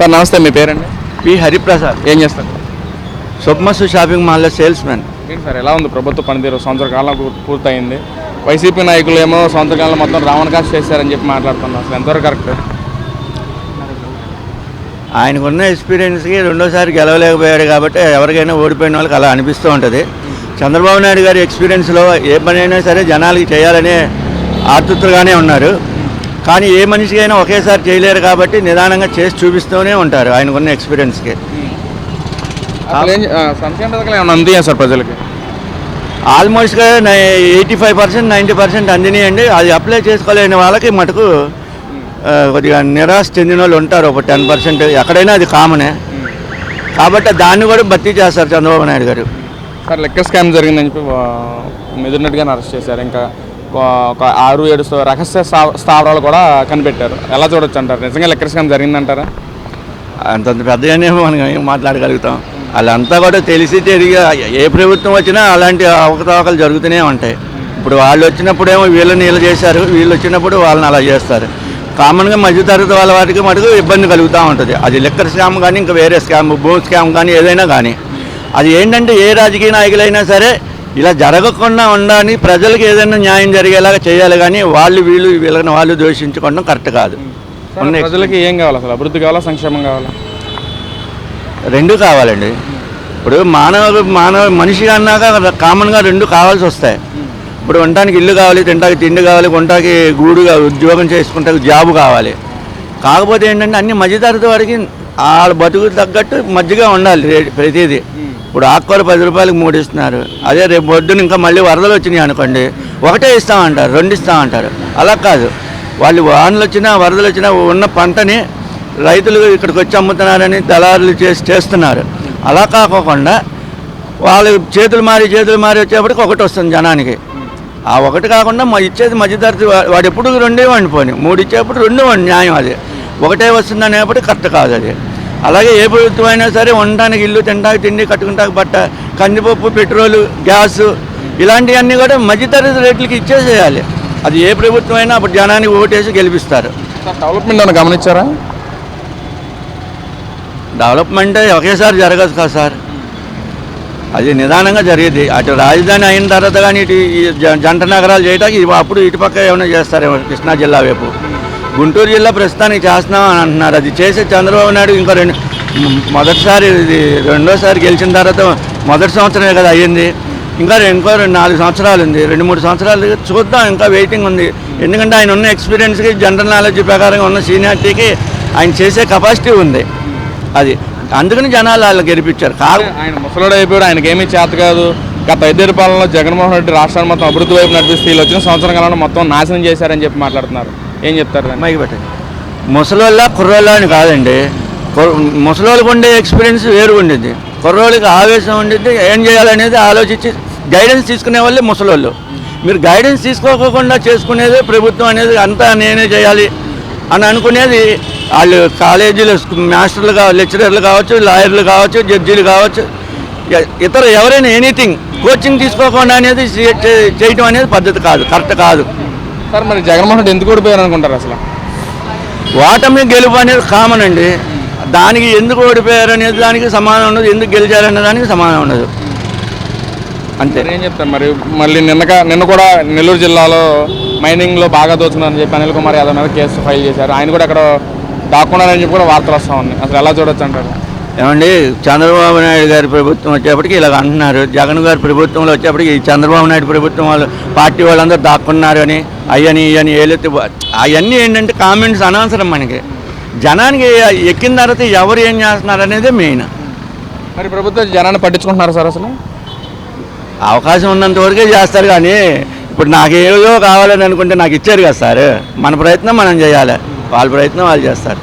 Sir నమస్తే మీ పేరండి? పి. హరిప్రసాద్. ఏం చేస్తారు? సుబ్మసు షాపింగ్ మాల్లో సేల్స్ మ్యాన్ ఏంటి సార్ ఎలా ఉంది ప్రభుత్వ పనితీరు? సంవత్సర కాలం పూర్తయింది. వైసీపీ నాయకులు ఏమో సంవత్సర కాలం మొత్తం రావణ కాస్ట్ చేశారని చెప్పి మాట్లాడుతున్నారు అసలు. ఎంతవరకు కరెక్ట్? ఆయనకున్న ఎక్స్పీరియన్స్కి రెండోసారి గెలవలేకపోయాడు కాబట్టి ఎవరికైనా ఓడిపోయిన వాళ్ళకి అలా అనిపిస్తూ ఉంటుంది. చంద్రబాబు నాయుడు గారి ఎక్స్పీరియన్స్లో ఏ పని అయినా సరే జనాలకి చేయాలనే ఆతృతగానే ఉన్నారు. కానీ ఏ మనిషికి అయినా ఒకేసారి చేయలేరు కాబట్టి నిదానంగా చేసి చూపిస్తూనే ఉంటారు ఆయనకున్న ఎక్స్పీరియన్స్కి. సంక్షేమ పథకాలు ఏమైనా అందియా సార్ ప్రజలకి? ఆల్మోస్ట్గా eighty five percent ninety percent అందినాయండి. అది అప్లై చేసుకోలేని వాళ్ళకి మటుకు కొద్దిగా నిరాశ చెందిన వాళ్ళు ఉంటారు. ఒక టెన్ పర్సెంట్ ఎక్కడైనా అది కామనే. కాబట్టి దాన్ని కూడా భర్తీ చేస్తారు చంద్రబాబు నాయుడు గారు. సార్ లెక్క స్కామ్ జరిగిందని చెప్పి మెదిరినట్టుగానే అరెస్ట్ చేశారు. ఇంకా ఒక- ఆరు ఏడు రహస్య స్థా- స్థావరాలు కూడా కనిపెట్టారు. ఎలా చూడొచ్చు అంటారు? నిజంగా లెక్క స్కామ్ జరిగిందంటారా? అంత పెద్దగానే మనం మాట్లాడగలుగుతాం. వాళ్ళంతా కూడా తెలిసి తెలియ ఏ ప్రభుత్వం వచ్చినా అలాంటి అవకతవకలు జరుగుతూనే ఉంటాయి. ఇప్పుడు వాళ్ళు వచ్చినప్పుడు ఏమో వీళ్ళని ఇలా చేశారు వీళ్ళు వచ్చినప్పుడు వాళ్ళని అలా చేస్తారు. కామన్గా మధ్యతరగతి వాళ్ళ వాటికి మటుకు ఇబ్బంది కలుగుతూ ఉంటుంది. అది లిక్కర్ స్కామ్ కానీ ఇంకా వేరే స్కామ్ భూమి స్కామ్ కానీ ఏదైనా కానీ అది ఏంటంటే ఏ రాజకీయ నాయకులైనా సరే ఇలా జరగకుండా ఉండాలని ప్రజలకు ఏదైనా న్యాయం జరిగేలాగా చేయాలి కానీ వాళ్ళు వీళ్ళు వీళ్ళని వాళ్ళు దూషించుకోవడం కరెక్ట్ కాదు. ప్రజలకి ఏం కావాలి అసలు? అభివృద్ధి కావాలా సంక్షేమం కావాలా? రెండు కావాలండి. ఇప్పుడు మానవ మానవ మనిషి అన్నాక కామన్గా రెండు కావాల్సి వస్తాయి. ఇప్పుడు ఉండటానికి ఇల్లు కావాలి తింటాకి తిండి కావాలి కొంటాకి గూడు కావాలి ఉద్యోగం చేసుకుంటాకి జాబ్ కావాలి. కాకపోతే ఏంటంటే అన్ని మధ్యతరగతి వాడికి వాళ్ళ బతుకు తగ్గట్టు మధ్యగా ఉండాలి ప్రతిదీ. ఇప్పుడు ఆకుకూర పది రూపాయలకు మూడు ఇస్తున్నారు. అదే రేపు పొద్దున ఇంకా మళ్ళీ వరదలు వచ్చినాయి అనుకోండి ఒకటే ఇస్తామంటారు రెండు ఇస్తామంటారు. అలా కాదు. వాళ్ళు వానలు వచ్చినా వరదలు వచ్చినా ఉన్న పంటని రైతులు ఇక్కడికి వచ్చి అమ్ముతున్నారని దళారులు చేసి చేస్తున్నారు. అలా కాకోకుండా వాళ్ళు చేతులు మారి చేతులు మారి వచ్చేప్పటికి ఒకటి వస్తుంది జనానికి. ఆ ఒకటి కాకుండా మా ఇచ్చేది మధ్యతరగతి వాడు ఎప్పుడు రెండే వండిపోయి మూడు ఇచ్చేప్పుడు రెండు వండి న్యాయం అది. ఒకటే వస్తుంది అనేప్పటికి కరెక్ట్ కాదు అది. అలాగే ఏ ప్రభుత్వం అయినా సరే ఉండడానికి ఇల్లు తినడానికి తిండి కట్టుకుంటానికి బట్ట కందిపప్పు పెట్రోలు గ్యాస్ ఇలాంటివన్నీ కూడా మధ్యతరగతి రేట్లకి ఇచ్చేసేయాలి. అది ఏ ప్రభుత్వం అయినా అప్పుడు జనానికి ఓటేసి గెలిపిస్తారు. డెవలప్మెంట్ ఏమైనా గమనించారా? డెవలప్మెంట్ ఒకేసారి జరగదు కదా సార్. అది నిదానంగా జరిగేది. అటు రాజధాని అయిన తర్వాత కానీ ఇటు జంట నగరాలు చేయడానికి అప్పుడు ఇటుపక్క ఏమైనా చేస్తారేమో కృష్ణా జిల్లా వైపు. గుంటూరు జిల్లా ప్రస్తుతానికి చేస్తున్నాం అని అంటున్నారు. అది చేసే చంద్రబాబు నాయుడు ఇంకో రెండు మొదటిసారి ఇది రెండోసారి గెలిచిన తర్వాత మొదటి సంవత్సరమే కదా అయ్యింది. ఇంకా ఇంకో రెండు నాలుగు సంవత్సరాలు ఉంది. రెండు మూడు సంవత్సరాలు చూద్దాం. ఇంకా వెయిటింగ్ ఉంది. ఎందుకంటే ఆయన ఉన్న ఎక్స్పీరియన్స్కి జనరల్ నాలెడ్జ్ ప్రకారంగా ఉన్న సీనియారిటీకి ఆయన చేసే కెపాసిటీ ఉంది. అది. అందుకని జనాలు వాళ్ళు గెలిపించారు. కాదు ఆయన ముసలోడు అయిపోయాడు. ఆయనకి ఏమీ చేత కాదు. గత ఐదేరు పాలనలో జగన్మోహన్ రెడ్డి రాష్ట్రాన్ని మొత్తం అభివృద్ధి వైపు నడిపిస్తే వీళ్ళు వచ్చిన సంవత్సరం కాలంలో మొత్తం నాశనం చేశారని చెప్పి మాట్లాడుతున్నారు. ఏం చెప్తారు? మైకి పెట్టండి. ముసలోళ్ళ కుర్రోళ్ళ అని కాదండి. ముసలోళ్ళకి ఉండే ఎక్స్పీరియన్స్ వేరు ఉండిద్ది. కుర్రోళ్ళకి ఆవేశం ఉండిద్ది ఏం చేయాలనేది ఆలోచించి గైడెన్స్ తీసుకునే వాళ్ళే ముసలోళ్ళు. మీరు గైడెన్స్ తీసుకోకుండా చేసుకునేది ప్రభుత్వం అనేది అంతా నేనే చేయాలి అని అనుకునేది వాళ్ళు కాలేజీలు మాస్టర్లు కావచ్చు లెక్చరర్లు కావచ్చు లాయర్లు కావచ్చు జడ్జీలు కావచ్చు. ఇతర ఎవరైనా ఎనీథింగ్ కోచింగ్ తీసుకోకుండా అనేది చేయటం అనేది పద్ధతి కాదు కరెక్ట్ కాదు. సార్ మరి జగన్మోహన్ రెడ్డి ఎందుకు ఓడిపోయారు అనుకుంటారు అసలు? ఓటమి గెలుపు అనేది కామన్ అండి. దానికి ఎందుకు ఓడిపోయారు అనేది దానికి సమానం ఉండదు ఎందుకు గెలిచారనే దానికి సమానం ఉండదు. అంతే. ఏం చెప్తారు? మరి మళ్ళీ నిన్నక నిన్న కూడా నెల్లూరు జిల్లాలో మైనింగ్లో బాగా దోచుకున్నారని చెప్పి అనిల్ కుమార్ యాదవ్ మీద కేసు ఫైల్ చేశారు. ఆయన కూడా అక్కడ దాక్కున్నారని చెప్పి కూడా వార్తలు వస్తూ ఉన్నాయి. అసలు ఎలా చూడొచ్చు అంటారు? ఏమండి చంద్రబాబు నాయుడు గారి ప్రభుత్వం వచ్చేప్పటికి ఇలాగ అంటున్నారు. జగన్ గారి ప్రభుత్వంలో వచ్చేప్పటికి చంద్రబాబు నాయుడు ప్రభుత్వం వాళ్ళు పార్టీ వాళ్ళందరూ దాక్కున్నారు అని అయ్యని ఇయ్యని ఏలెత్తి అవన్నీ ఏంటంటే కామెంట్స్ అనవసరం మనకి. జనానికి ఎక్కిన తర్వాత ఎవరు ఏం చేస్తున్నారు అనేది మెయిన్. మరి ప్రభుత్వం జనాన్ని పట్టించుకుంటున్నారు సార్ అసలు? అవకాశం ఉన్నంత వరకే చేస్తారు కానీ ఇప్పుడు నాకు ఏదో కావాలని అనుకుంటే నాకు ఇచ్చారు కదా సార్. మన ప్రయత్నం మనం చేయాలి. వాళ్ళ ప్రయత్నం వాళ్ళు చేస్తారు.